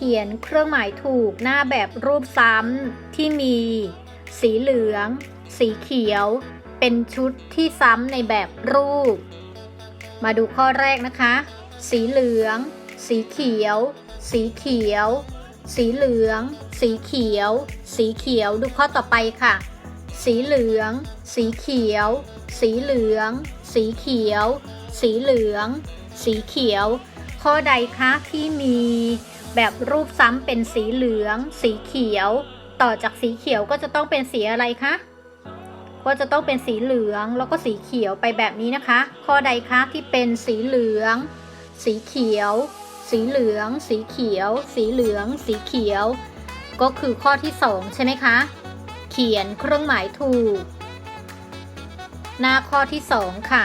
ขียนเครื่องหมายถูกหน้าแบบรูปซ้ำที่มี สีเหลือง สีเขียว เป็นชุดที่ซ้ำในแบบรูป มาดูข้อแรกนะคะ สีเหลือง สีเขียว สีเขียว สีเหลือง สีเขียว สีเขียวดูข้อต่อไปค่ะ สีเหลือง สีเขียว สีเหลือง สีเขียว สีเหลือง สีเขียว ข้อใดคะที่มี แบบรูปซ้ำเป็นสีเหลือง สีเขียว ต่อจากสีเขียวก็จะต้องเป็นสีอะไรคะ ก็จะต้องเป็นสีเหลืองแล้วก็สีเขียวไปแบบนี้นะคะ ข้อใดคะที่เป็นสีเหลือง สีเขียว สีเหลือง สีเขียว สีเหลือง สีเขียว ก็คือข้อที่สองใช่ไหมคะ เขียนเครื่องหมายถูก หน้าข้อที่สองค่ะ